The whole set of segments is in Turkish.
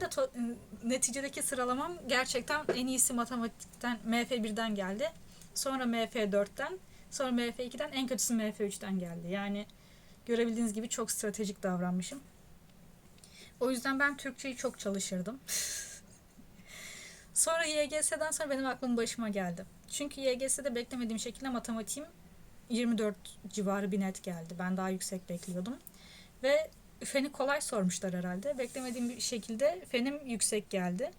benim de neticedeki sıralamam gerçekten en iyisi matematikten MF1'den geldi. Sonra MF4'ten, sonra MF2'den, en kötüsü MF3'ten geldi. Yani görebildiğiniz gibi çok stratejik davranmışım. O yüzden ben Türkçeyi çok çalışırdım. sonra YGS'den sonra benim aklım başıma geldi. Çünkü YGS'de beklemediğim şekilde matematiğim 24 civarı bir net geldi. Ben daha yüksek bekliyordum. Ve feni kolay sormuşlar herhalde. Beklemediğim bir şekilde fenim yüksek geldi.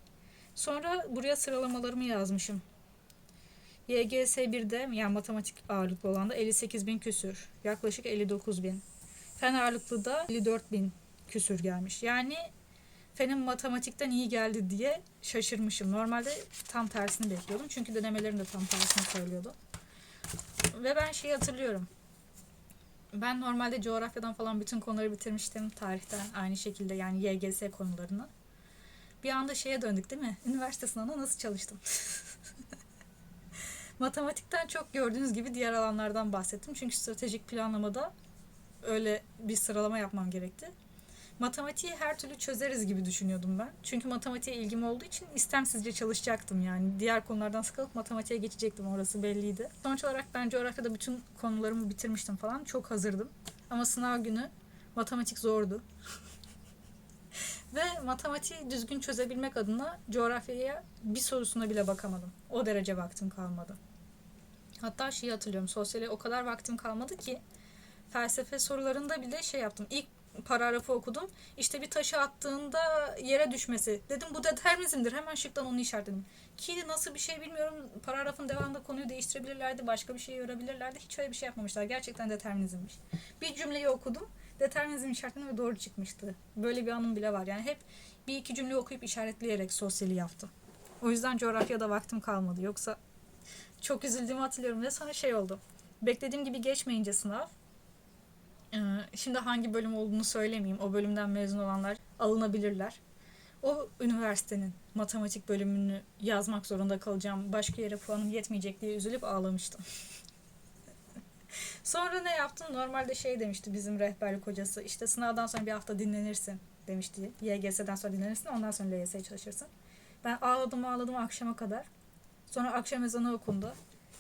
Sonra buraya sıralamalarımı yazmışım. YGS 1'de yani matematik ağırlıklı olan da 58 bin küsür. Yaklaşık 59 bin. Fen ağırlıklı da 54 bin küsür gelmiş. Yani fenim matematikten iyi geldi diye şaşırmışım. Normalde tam tersini bekliyordum. Çünkü denemelerim de tam tersini söylüyordu. Ve ben şeyi hatırlıyorum. Ben normalde coğrafyadan falan bütün konuları bitirmiştim. Tarihten aynı şekilde yani YGS konularını. Bir anda şeye döndük değil mi? Üniversite sınavına nasıl çalıştım? Matematikten çok gördüğünüz gibi diğer alanlardan bahsettim. Çünkü stratejik planlamada öyle bir sıralama yapmam gerekti. Matematiği her türlü çözeriz gibi düşünüyordum ben. Çünkü matematiğe ilgim olduğu için istemsizce çalışacaktım yani. Diğer konulardan sıkılıp matematiğe geçecektim orası belliydi. Sonuç olarak ben coğrafyada bütün konularımı bitirmiştim falan. Çok hazırdım. Ama sınav günü matematik zordu. Ve matematiği düzgün çözebilmek adına coğrafyaya bir sorusuna bile bakamadım. O derece vaktim kalmadı. Hatta şeyi hatırlıyorum. Sosyale o kadar vaktim kalmadı ki felsefe sorularında bile şey yaptım. İlk paragrafı okudum. İşte bir taşı attığında yere düşmesi. Dedim bu determinizmdir. Hemen şıktan onu işaretledim. Ki nasıl bir şey bilmiyorum. Paragrafın devamında konuyu değiştirebilirlerdi. Başka bir şey yorabilirlerdi. Hiç öyle bir şey yapmamışlar. Gerçekten determinizmmiş. Bir cümleyi okudum. Determinizm işaretledim ve doğru çıkmıştı. Böyle bir anım bile var. Yani hep bir iki cümle okuyup işaretleyerek sosyali yaptım. O yüzden coğrafyada vaktim kalmadı. Yoksa çok üzüldüğümü hatırlıyorum ve sonra şey oldu. Beklediğim gibi geçmeyince sınav Şimdi hangi bölüm olduğunu söylemeyeyim. O bölümden mezun olanlar alınabilirler. O üniversitenin matematik bölümünü yazmak zorunda kalacağım. Başka yere puanım yetmeyecek diye üzülüp ağlamıştım. sonra ne yaptım? Normalde şey demişti bizim rehberlik hocası. İşte sınavdan sonra bir hafta dinlenirsin demişti. YGS'den sonra dinlenirsin ondan sonra LYS'ye çalışırsın. Ben ağladım ağladım akşama kadar. Sonra akşam ezanı okundu.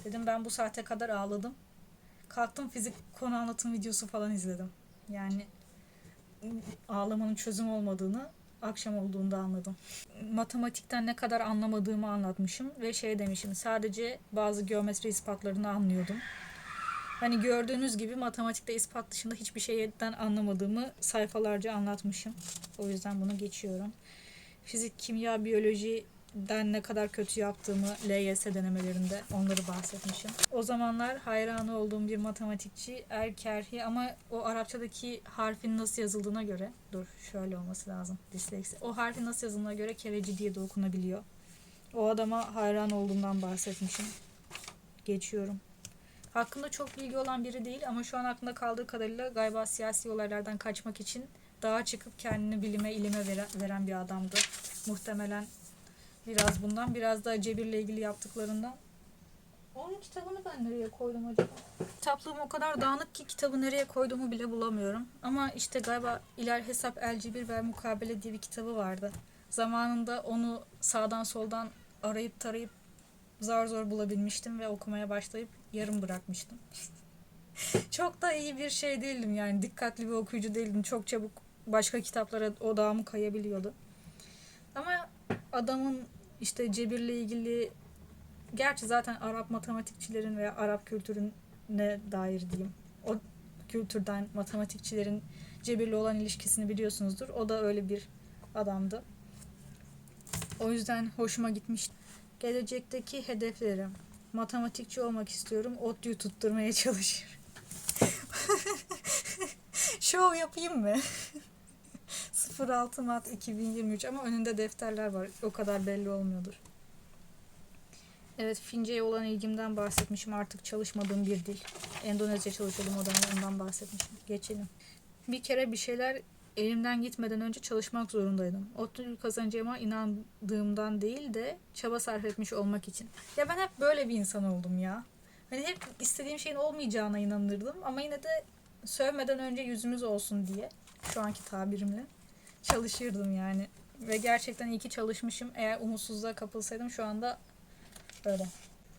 Dedim ben bu saate kadar ağladım. Kalktım fizik konu anlatım videosu falan izledim. Yani ağlamanın çözüm olmadığını akşam olduğunda anladım. Matematikten ne kadar anlamadığımı anlatmışım ve şey demişim sadece bazı geometri ispatlarını anlıyordum. Hani gördüğünüz gibi matematikte ispat dışında hiçbir şeyden anlamadığımı sayfalarca anlatmışım. O yüzden bunu geçiyorum. Fizik, kimya, biyolojiden ne kadar kötü yaptığımı LYS denemelerinde onları bahsetmişim. O zamanlar hayranı olduğum bir matematikçi Erkerhi ama o Arapçadaki harfin nasıl yazıldığına göre dur şöyle olması lazım disleksi. O harfin nasıl yazıldığına göre kereci diye de okunabiliyor. O adama hayran olduğumdan bahsetmişim. Geçiyorum. Hakkında çok bilgi olan biri değil ama şu an aklımda kaldığı kadarıyla galiba siyasi olaylardan kaçmak için dağa çıkıp kendini bilime, ilime veren bir adamdı. Muhtemelen biraz bundan, biraz da Cebir'le ilgili yaptıklarından. Onun kitabını ben nereye koydum acaba? Kitaplığım o kadar dağınık ki kitabı nereye koyduğumu bile bulamıyorum. Ama işte galiba İler Hesap El Cebir ve Mukabele diye bir kitabı vardı. Zamanında onu sağdan soldan arayıp tarayıp zar zor bulabilmiştim ve okumaya başlayıp yarım bırakmıştım. Çok da iyi bir şey değildim yani dikkatli bir okuyucu değildim. Çok çabuk başka kitaplara odağımı kayabiliyordu. Ama adamın işte cebirle ilgili gerçi zaten Arap matematikçilerin veya Arap kültürüne dair diyeyim. O kültürden matematikçilerin cebirle olan ilişkisini biliyorsunuzdur. O da öyle bir adamdı. O yüzden hoşuma gitmişti. Gelecekteki hedeflerim. Matematikçi olmak istiyorum. ODTÜ'yü tutturmaya çalışıyorum. Şov yapayım mı? 06 Mart 2023 ama önünde defterler var. O kadar belli olmuyordur. Evet Fince'ye olan ilgimden bahsetmişim. Artık çalışmadığım bir dil. Endonezya çalışıyordum o dönem ondan bahsetmişim. Geçelim. Bir kere bir şeyler elimden gitmeden önce çalışmak zorundaydım. ODTÜ kazanacağıma inandığımdan değil de çaba sarf etmiş olmak için. Ya ben hep böyle bir insan oldum ya. Hani hep istediğim şeyin olmayacağına inanırdım ama yine de sövmeden önce yüzümüz olsun diye şu anki tabirimle çalışırdım yani. Ve gerçekten iyi ki çalışmışım. Eğer umutsuzluğa kapılsaydım şu anda öyle.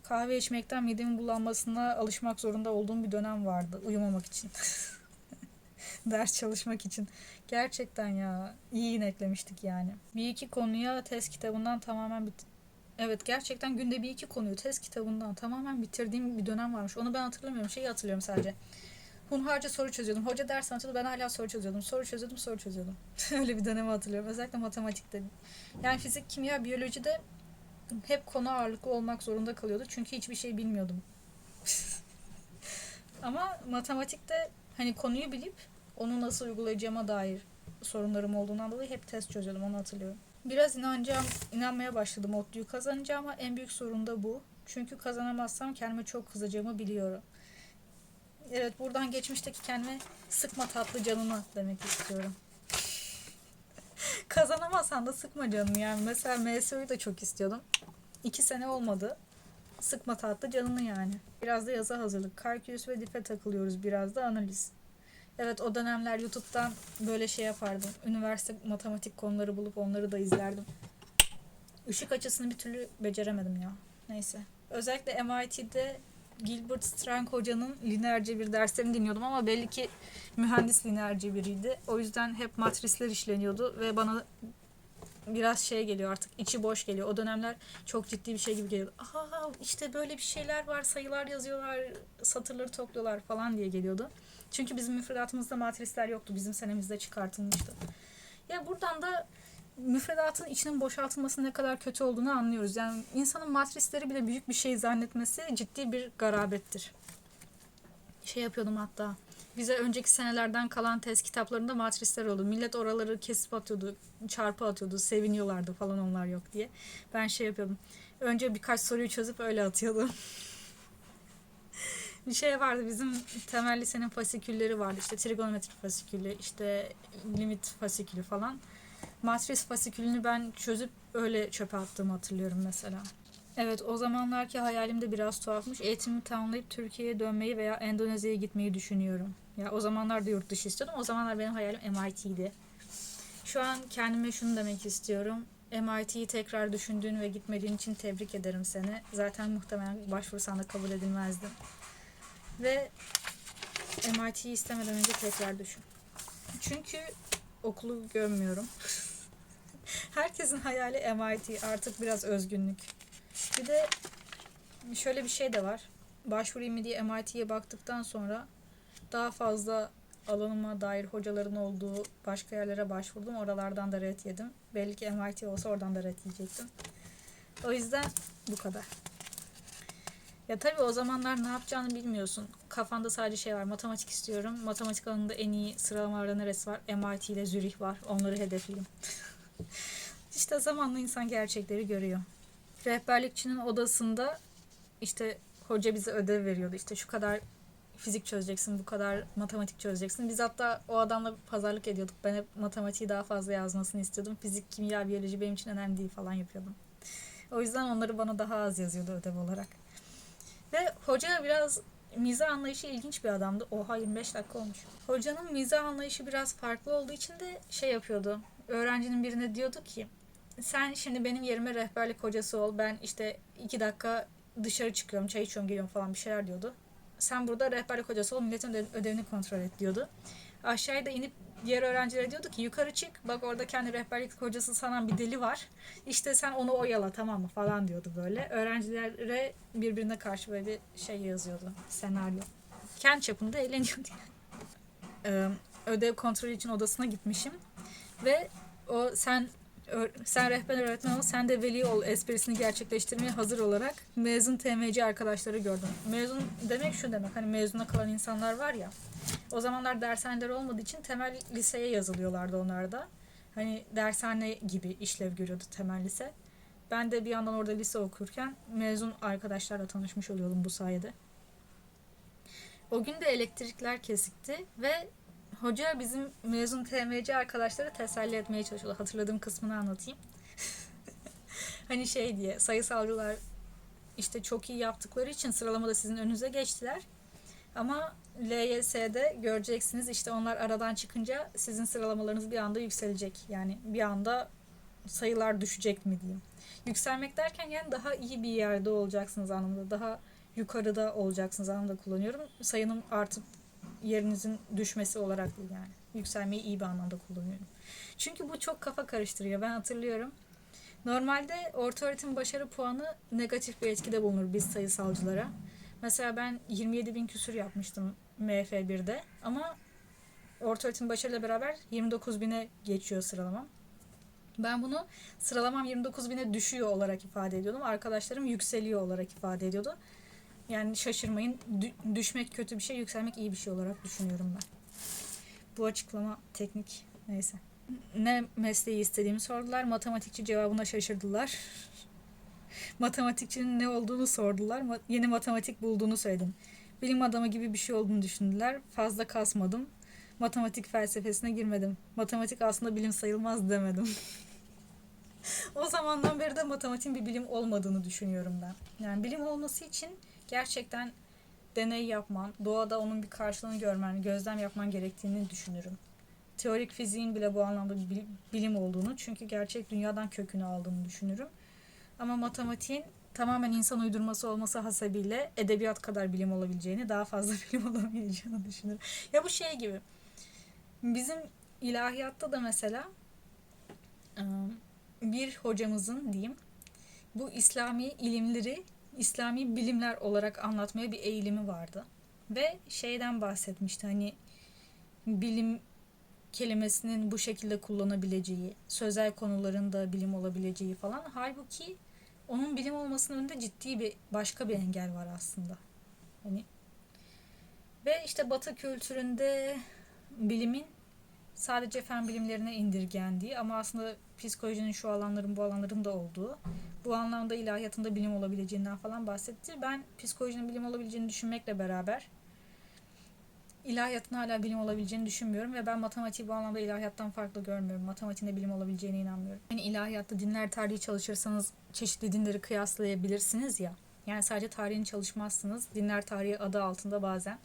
Kahve içmekten midemin bulanmasına alışmak zorunda olduğum bir dönem vardı. Uyumamak için. Ders çalışmak için. Gerçekten ya iyi ineklemiştik yani. Bir iki konuya test kitabından tamamen bit Evet gerçekten günde bir iki konuyu test kitabından tamamen bitirdiğim bir dönem varmış. Onu ben hatırlamıyorum. Şeyi hatırlıyorum sadece. Hunharca soru çözüyordum. Hoca ders anlatıyordu. Ben hala soru çözüyordum. Soru çözüyordum, soru çözüyordum. Öyle bir dönemi hatırlıyorum. Özellikle matematikte. Yani fizik, kimya, biyolojide hep konu ağırlıklı olmak zorunda kalıyordu. Çünkü hiçbir şey bilmiyordum. Ama matematikte hani konuyu bilip onu nasıl uygulayacağıma dair sorunlarım olduğundan dolayı hep test çözüyordum. Onu hatırlıyorum. Biraz inanacağım, inanmaya başladım ODTÜ'yü kazanacağım ama en büyük sorun da bu. Çünkü kazanamazsam kendime çok kızacağımı biliyorum. Evet buradan geçmişteki kendime sıkma tatlı canını demek istiyorum. Kazanamazsan da sıkma canını yani. Mesela MSU'yu da çok istiyordum. İki sene olmadı. Sıkma tatlı canını yani. Biraz da yaza hazırlık. Kalkülüs ve dife takılıyoruz. Biraz da analiz. Evet o dönemler YouTube'dan böyle şey yapardım. Üniversite matematik konuları bulup onları da izlerdim. Işık açısını bir türlü beceremedim ya. Neyse. Özellikle MIT'de Gilbert Strang hocanın lineer cebir derslerini dinliyordum ama belli ki mühendis lineer cebiriydi. O yüzden hep matrisler işleniyordu ve bana biraz şey geliyor artık içi boş geliyor. O dönemler çok ciddi bir şey gibi geliyordu. Aha işte böyle bir şeyler var sayılar yazıyorlar satırları topluyorlar falan diye geliyordu. Çünkü bizim müfredatımızda matrisler yoktu. Bizim senemizde çıkartılmıştı. Ya buradan da müfredatın içinin boşaltılması ne kadar kötü olduğunu anlıyoruz. Yani insanın matrisleri bile büyük bir şey zannetmesi ciddi bir garabettir. Şey yapıyordum hatta. Bize önceki senelerden kalan test kitaplarında matrisler oldu. Millet oraları kesip atıyordu, çarpı atıyordu, seviniyorlardı falan onlar yok diye. Ben şey yapıyordum. Önce birkaç soruyu çözüp öyle atıyordum. bir şey vardı bizim temel lisenin fasikülleri vardı. İşte trigonometri fasikülü, işte limit fasikülü falan. Matris fasikülünü ben çözüp öyle çöpe attığımı hatırlıyorum mesela. Evet o zamanlarki hayalim de biraz tuhafmış. Eğitimimi tamamlayıp Türkiye'ye dönmeyi veya Endonezya'ya gitmeyi düşünüyorum. Ya o zamanlar da yurt dışı istiyordum. O zamanlar benim hayalim MIT'ydi. Şu an kendime şunu demek istiyorum. MIT'yi tekrar düşündüğün ve gitmediğin için tebrik ederim seni. Zaten muhtemelen başvursan da kabul edilmezdim. Ve MIT'yi istemeden önce tekrar düşün. Çünkü okulu gömmüyorum. Herkesin hayali MIT artık biraz özgünlük. Bir de şöyle bir şey de var. Başvurayım mı diye MIT'ye baktıktan sonra daha fazla alanıma dair hocaların olduğu başka yerlere başvurdum. Oralardan da red yedim. Belli ki MIT olsa oradan da red yiyecektim. O yüzden bu kadar. Ya tabii o zamanlar ne yapacağını bilmiyorsun. Kafanda sadece şey var. Matematik istiyorum. Matematik alanında en iyi sıralamalarda neresi var? MIT ile Zürih var. Onları hedefleyeyim. işte zamanla insan gerçekleri görüyor. Rehberlikçinin odasında işte hoca bize ödev veriyordu. İşte şu kadar fizik çözeceksin, bu kadar matematik çözeceksin. Biz hatta o adamla pazarlık ediyorduk. Ben hep matematiği daha fazla yazmasını istiyordum. Fizik, kimya, biyoloji benim için önemli değil falan yapıyordum. O yüzden onları bana daha az yazıyordu ödev olarak. Ve hoca biraz mizah anlayışı ilginç bir adamdı. Oha 25 dakika olmuş. Hocanın mizah anlayışı biraz farklı olduğu için de şey yapıyordu. Öğrencinin birine diyordu ki sen şimdi benim yerime rehberlik hocası ol. Ben işte iki dakika dışarı çıkıyorum, çay içiyorum, geliyorum falan bir şeyler diyordu. Sen burada rehberlik hocası ol, milletin ödevini kontrol et diyordu. Aşağıya da inip diğer öğrencilere diyordu ki yukarı çık bak orada kendi rehberlik hocası sanan bir deli var. İşte sen onu oyala tamam mı falan diyordu böyle. Öğrencilere birbirine karşı böyle bir şey yazıyordu senaryo. Kendi çapında eğleniyordu. Ee, ödev kontrolü için odasına gitmişim ve o sen sen rehber öğretmen ol, sen de veli ol esprisini gerçekleştirmeye hazır olarak mezun TMC arkadaşları gördüm. Mezun demek şu demek hani mezuna kalan insanlar var ya. O zamanlar dershaneler olmadığı için temel liseye yazılıyorlardı onlar da. Hani dershane gibi işlev görüyordu temel lise. Ben de bir yandan orada lise okurken mezun arkadaşlarla tanışmış oluyordum bu sayede. O gün de elektrikler kesikti ve hoca bizim mezun TMC arkadaşları teselli etmeye çalışıyordu. Hatırladığım kısmını anlatayım. hani şey diye sayısalcılar işte çok iyi yaptıkları için sıralamada sizin önünüze geçtiler. Ama LYS'de göreceksiniz işte onlar aradan çıkınca sizin sıralamalarınız bir anda yükselecek. Yani bir anda sayılar düşecek mi diyeyim. Yükselmek derken yani daha iyi bir yerde olacaksınız anlamında. Daha yukarıda olacaksınız anlamında kullanıyorum. Sayının artıp yerinizin düşmesi olarak değil yani. Yükselmeyi iyi bir anlamda kullanıyorum. Çünkü bu çok kafa karıştırıyor. Ben hatırlıyorum. Normalde orta öğretim başarı puanı negatif bir etkide bulunur biz sayısalcılara. Mesela ben 27 bin küsür yapmıştım MF1'de ama orta öğretim başarıyla beraber 29 bine geçiyor sıralamam. Ben bunu sıralamam 29 bine düşüyor olarak ifade ediyordum. Arkadaşlarım yükseliyor olarak ifade ediyordu. Yani şaşırmayın. Dü- düşmek kötü bir şey, yükselmek iyi bir şey olarak düşünüyorum ben. Bu açıklama teknik. Neyse. Ne mesleği istediğimi sordular. Matematikçi cevabına şaşırdılar. Matematikçinin ne olduğunu sordular. Yeni matematik bulduğunu söyledim. Bilim adamı gibi bir şey olduğunu düşündüler. Fazla kasmadım. Matematik felsefesine girmedim. Matematik aslında bilim sayılmaz demedim. o zamandan beri de matematiğin bir bilim olmadığını düşünüyorum ben. Yani bilim olması için gerçekten deney yapman, doğada onun bir karşılığını görmen, gözlem yapman gerektiğini düşünürüm. Teorik fiziğin bile bu anlamda bir bil- bilim olduğunu, çünkü gerçek dünyadan kökünü aldığını düşünürüm. Ama matematiğin tamamen insan uydurması olması hasebiyle edebiyat kadar bilim olabileceğini, daha fazla bilim olamayacağını düşünürüm. Ya bu şey gibi. Bizim ilahiyatta da mesela bir hocamızın diyeyim bu İslami ilimleri İslami bilimler olarak anlatmaya bir eğilimi vardı. Ve şeyden bahsetmişti hani bilim kelimesinin bu şekilde kullanabileceği, sözel konularında bilim olabileceği falan. Halbuki onun bilim olmasının önünde ciddi bir başka bir engel var aslında. Hani ve işte Batı kültüründe bilimin sadece fen bilimlerine indirgendiği ama aslında psikolojinin şu alanların bu alanların da olduğu bu anlamda ilahiyatında bilim olabileceğinden falan bahsetti. Ben psikolojinin bilim olabileceğini düşünmekle beraber ilahiyatın hala bilim olabileceğini düşünmüyorum ve ben matematiği bu anlamda ilahiyattan farklı görmüyorum. Matematiğin de bilim olabileceğine inanmıyorum. Yani ilahiyatta dinler tarihi çalışırsanız çeşitli dinleri kıyaslayabilirsiniz ya. Yani sadece tarihini çalışmazsınız. Dinler tarihi adı altında bazen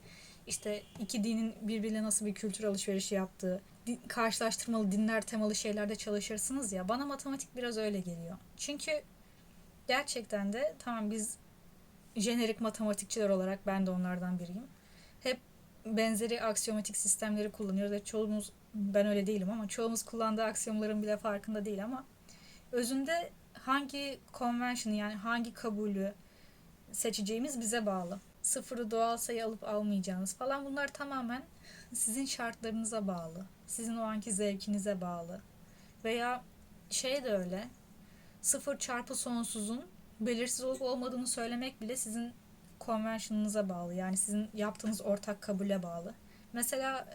işte iki dinin birbirine nasıl bir kültür alışverişi yaptığı, karşılaştırmalı dinler temalı şeylerde çalışırsınız ya. Bana matematik biraz öyle geliyor. Çünkü gerçekten de tamam biz jenerik matematikçiler olarak ben de onlardan biriyim. Benzeri aksiyomatik sistemleri kullanıyoruz çoğumuz ben öyle değilim ama çoğumuz kullandığı aksiyomların bile farkında değil ama özünde hangi convention'ı yani hangi kabulü seçeceğimiz bize bağlı. Sıfırı doğal sayı alıp almayacağınız falan bunlar tamamen sizin şartlarınıza bağlı. Sizin o anki zevkinize bağlı. Veya şey de öyle. Sıfır çarpı sonsuzun belirsiz olup olmadığını söylemek bile sizin konvansiyonunuz'a bağlı. Yani sizin yaptığınız ortak kabule bağlı. Mesela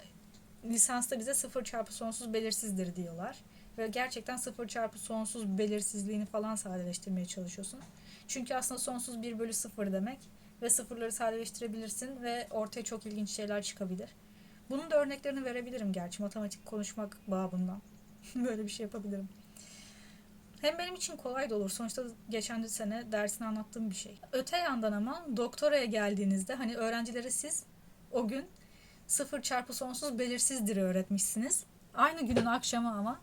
lisansta bize sıfır çarpı sonsuz belirsizdir diyorlar. Ve gerçekten sıfır çarpı sonsuz belirsizliğini falan sadeleştirmeye çalışıyorsun. Çünkü aslında sonsuz 1 bölü 0 demek ve sıfırları sadeleştirebilirsin ve ortaya çok ilginç şeyler çıkabilir. Bunun da örneklerini verebilirim gerçi matematik konuşmak babından. Böyle bir şey yapabilirim. Hem benim için kolay da olur. Sonuçta geçen sene dersini anlattığım bir şey. Öte yandan ama doktoraya geldiğinizde hani öğrencilere siz o gün sıfır çarpı sonsuz belirsizdir öğretmişsiniz. Aynı günün akşamı ama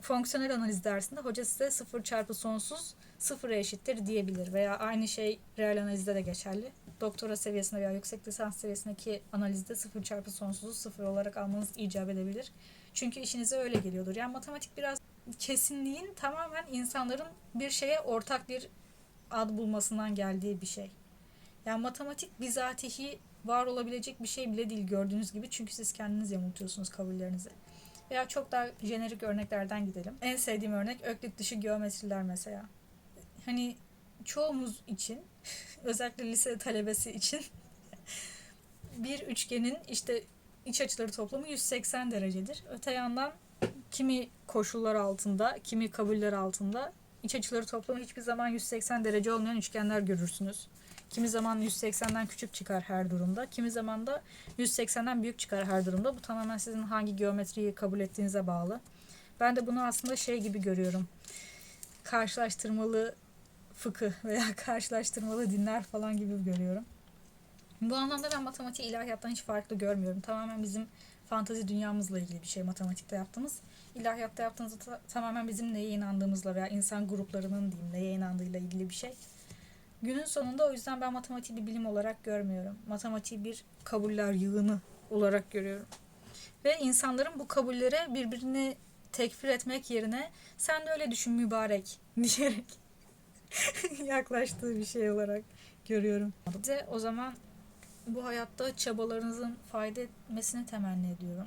fonksiyonel analiz dersinde hoca size sıfır çarpı sonsuz sıfıra eşittir diyebilir veya aynı şey reel analizde de geçerli. Doktora seviyesinde veya yüksek lisans seviyesindeki analizde sıfır çarpı sonsuzu sıfır olarak almanız icap edebilir. Çünkü işinize öyle geliyordur. Yani matematik biraz kesinliğin tamamen insanların bir şeye ortak bir ad bulmasından geldiği bir şey. Yani matematik bizatihi var olabilecek bir şey bile değil gördüğünüz gibi. Çünkü siz kendiniz yamultuyorsunuz kabullerinizi. Veya çok daha jenerik örneklerden gidelim. En sevdiğim örnek öklit dışı geometriler mesela. Hani çoğumuz için özellikle lise talebesi için bir üçgenin işte iç açıları toplamı 180 derecedir. Öte yandan kimi koşullar altında, kimi kabuller altında iç açıları toplamı hiçbir zaman 180 derece olmayan üçgenler görürsünüz. Kimi zaman 180'den küçük çıkar her durumda. Kimi zaman da 180'den büyük çıkar her durumda. Bu tamamen sizin hangi geometriyi kabul ettiğinize bağlı. Ben de bunu aslında şey gibi görüyorum. Karşılaştırmalı fıkıh veya karşılaştırmalı dinler falan gibi görüyorum. Bu anlamda ben matematiği ilahiyattan hiç farklı görmüyorum. Tamamen bizim fantazi dünyamızla ilgili bir şey matematikte yaptığımız. İlahiyatta yaptığımız da tamamen bizim neye inandığımızla veya insan gruplarının diyeyim neye inandığıyla ilgili bir şey. Günün sonunda o yüzden ben matematiği bir bilim olarak görmüyorum. Matematiği bir kabuller yığını olarak görüyorum. Ve insanların bu kabullere birbirini tekfir etmek yerine sen de öyle düşün mübarek diyerek yaklaştığı bir şey olarak görüyorum. De o zaman bu hayatta çabalarınızın fayda etmesini temenni ediyorum.